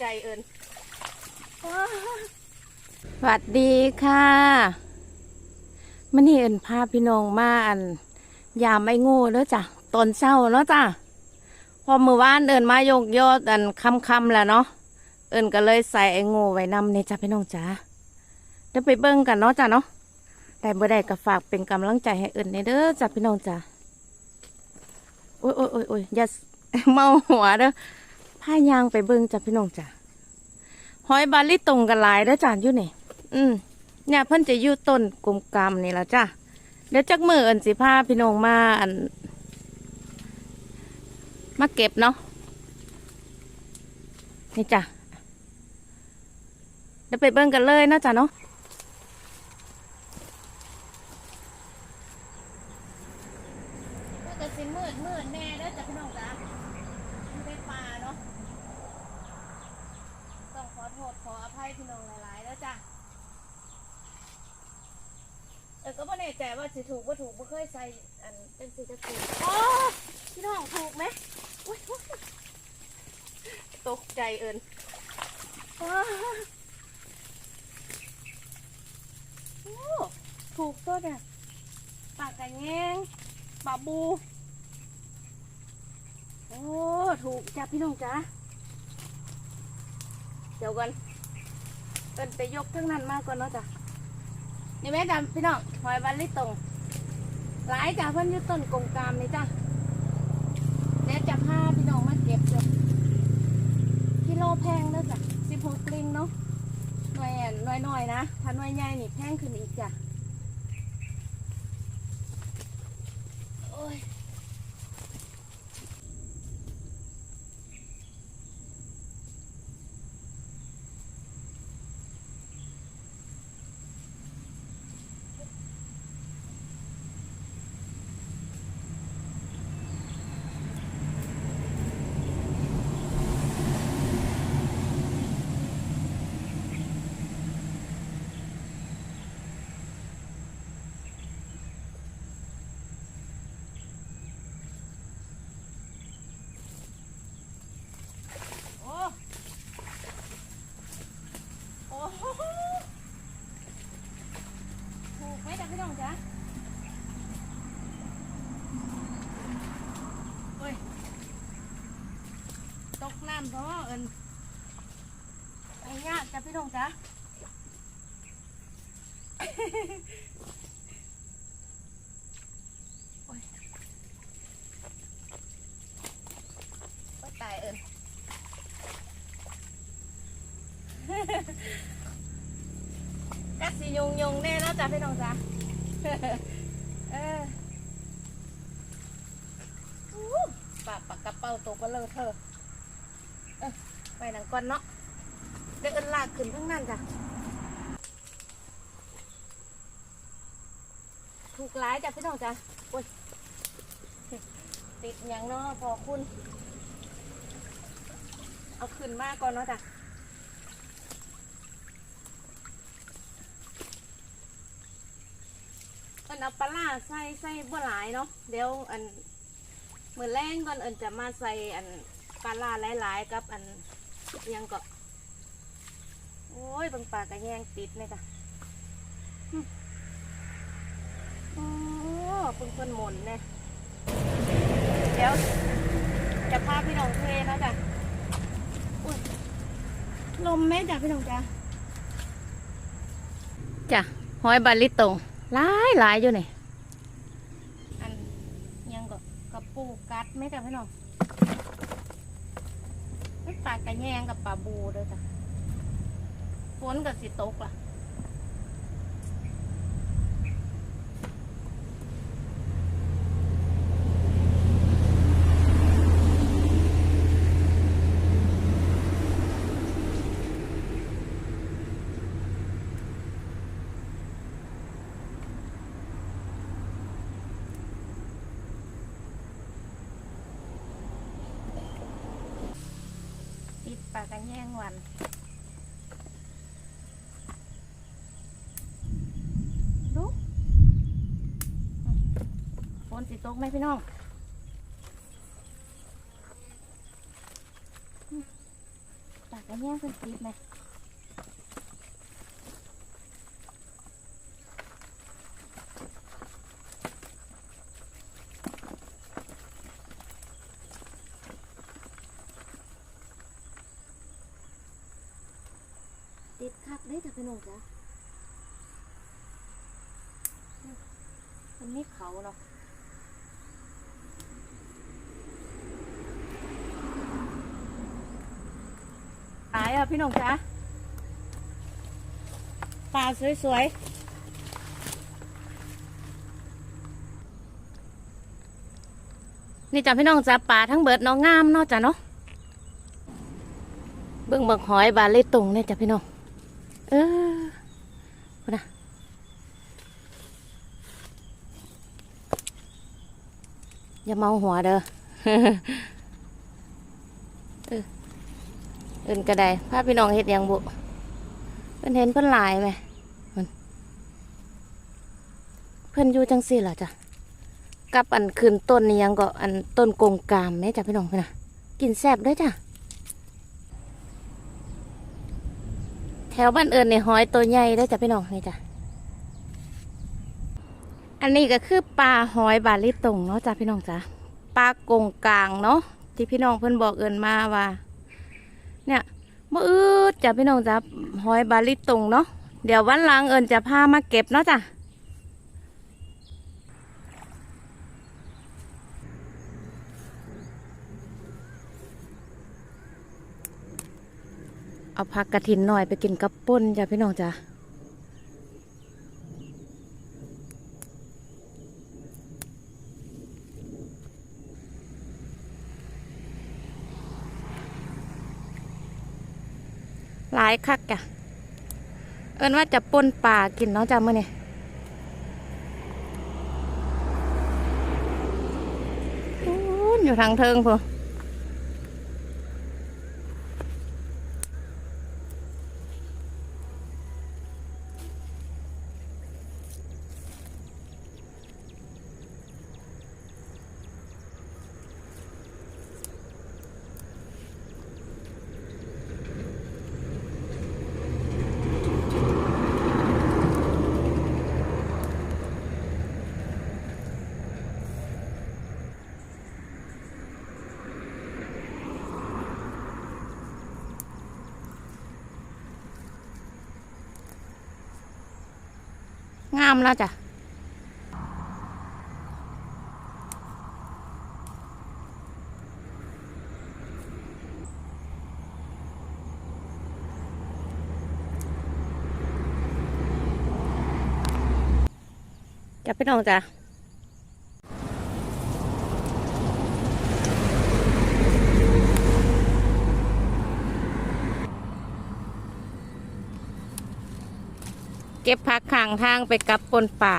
ใจเอิญสวัสดีค่ะมันนี่เอิญพาพี่น้องมาอัน ยามไม่งูแล้วจ้ะตอนเช้าเนาะจ้ะพอมือว่านเอิญมายกยอดอันคำๆแล้วเนาะเอิญก็เลยใส่ไอ้งูไว้นำในจ้ะพี่น้องจ้าเดี๋ยวไปเบิ่งกันเนาะจ้ะเนาะแต่เมื่อใดก็ฝากเป็นกำลังใจให้เอิญในเด้อจ้ะพี่น้องจ้าโอ้ยโอ้ยโอ้ยโอ้ยอย่าเมาหัวเด้อ พายางไปเบิ่งจ้ะพี่น้องจ้าหอยบาลิตรงกันหลายเด้อจ้ะอยู่นี่อืมเนี่ยเพิ่นจะอยู่ต้นกลมกำนี่ละจ้ะเดี๋ยวจักมืออินสิพาพี่น้องมาอัน มาเก็บเนาะนี่จ้ะเดี๋ยวไปเบิ่งกันเลยนะจ้ะเนาะก็สิมืดมืดแน่เด้อจ้ะพี่น้องจ้ะมันเป็นป่าเนาะ ษขออภัยพี่น้องหลายๆแล้วจ้ะเออก็ไม่แน่ใจว่าสิถูกว่าถูกไม่เคยใส่อันเป็นสีตะกูอ๋อพี่น้องถูกไหมตกใจเอิญโอ้ถูกตัวเนี่ยปากกระแงงปลาบู โอ้ ถูกจ้ะพี่น้องจ้ะ เดี๋ยวก่อนเอิญไปยกทั้งนั้นมากก่อนเนาะจ้ะนี่แม่จำพี่น้องหอยวันลิตรงหลายจ้ะเพิ่นยึดต้นกงกามนี่จ้ะเดี๋ยวจะพาพี่น้องมาเก็บจ้ะกิโลแพงเด้อจ้ะสิบหกลิงเนาะหน่วยอันหน่วยหน่อยนะ ถ้าหน่วยใหญ่นี่แพงขึ้นอีกจ้ะโอ้ยโอ้โอ้โหถูกไหมจ้ะพี่น้องจ้ะโอ้ย ตกน้ำเพราะว่เอิญไอ้ยากจ้ะพี่น้องจ้ะตายเอิญกัดสียงยงแน่แล้วจ้ะพี่น้องจ้ะเออปากปากกระเป๋าตกก็เลยเธอะ เออไปหนังก่อนเนาะเดี๋ยวกันลากขึ้นข้างนั้นจ้ะถูกหลายจ้ะพี่น้องจ้ะโอ้ยติดยังเนาะพอคุณ เอาขึ้นมากก่อนเนาะจ้ะเอินเอาปลาร้าใส่ใส่บ่หลายเนาะเดี๋ยวอันเหมือนแรงก่อนเอินจะมาใส่อัน ปลาร้าหลายๆกับอันอิหยังก็ โอ้ยเบางปลากระแยงติดเลยจ้ะหึโอ้เพิ่งคนหมุนเนี่ยเดี๋ยวจะพาพี่น้องเทแล้วจ้ะอุ้ยลมไหมจ้ะพี่น้องจ้ะจ้ะหอยบาลิตงหลายหลายอยู่นี่อันยังก็กระปูกัดไหม่จ้ะพี่น้องไม่ ปลากระแยงกับปลาบูเด้วยจ้ะฝนกับสิตกล่ะากันแย่งวันดูฝนสิตกไหมพี่น้องปากกันแย่งเป็นติดไหม ติดคักได้แต่พี่น้องจ้ะมันไม่เขาเนาะตายอะพี่น้องจ๊ะปลาสวยๆ นี่จ้ะพี่น้องจ้ะปลาทั้งเบิดเน้องงามเนาะจ้ะเนาะเบิ่งเบิ่งหอยบาเลยตรงเนี่ยจ้ะพี่น้อง เออพูดนะอย่าเมาหัวเด้อเอินกระไดพาพพี่น้องเฮ็ดยังบุเพิ่นเห็นเพิ่นหลายไหมเพิ่นเพิ่นอยู่จังสี่ล่ะจ้ะกับอันคืนต้นนี่ยังก็อันต้นกงกามแม่จ้ะพี่น้องเพิ่นน่ะกินแซ่บด้วยจ้ะ แถวบ้านเอิญในหอยตัวใหญ่ได้จ้ะพี่น้องนี่จ้ะอันนี้ก็คือปลาหอยบาลิตงเนาะจ้ะพี่น้องจ้ะปลากงกลางเนาะที่พี่น้องเพื่อนบอกเอิญมาว่า เนี่ยมื่อืดจ้ะพี่น้องจ้ะหอยบาลิตงเนาะเดี๋ยววันหลังเอิญจะพามาเก็บเนาะจ้ะ เอาผักกระถินหน่อยไปกินกับป่นจ้ะพี่น้องจ้ะหลายคักจ้ะเอิญว่าจะป่นป่ากินเนาะจ้ะเมื่อนี้อู้นอยู่ทางเทิงพอ งามแล้วจ้ะจะพี่น้องจ้ะ เก็บพักข้างทางไปกับปนป่า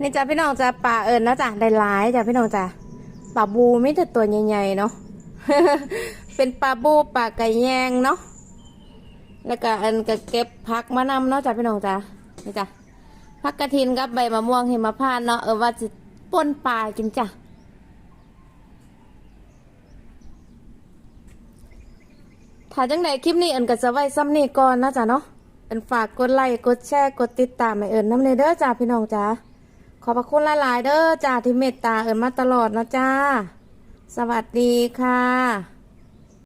นี่จ้ะพี่น้องจ้ะปลาเอิญนะจ้ะได้หลายจ้ะพี่น้องจ้ะปลาบูไม่แต่ตัวใหญ่ๆเนาะเป็นปลาบูปลาไก่แยงเนาะแล้วก็อันก็เก็บผักมานำเนาะจ้ะพี่น้องจ้ะนี่จ้ะผักกระถินกับใบมะม่วงเหิมพานต์เนาะเออว่าจะป่นปลากินจ้ะถ้าจังใดคลิปนี้เอิญก็จะไว้ซ้ำนี่ก่อนนะจ้ะเนาะเอิญฝากกดไลค์กดแชร์กดติดตามให้เอิญน้ำเลยเด้อจ้ะพี่น้องจ้ะ ขอบพระคุณหลายๆเด้อจ้าที่เมตตาเอิญมาตลอดนะจ้า สวัสดีค่ะ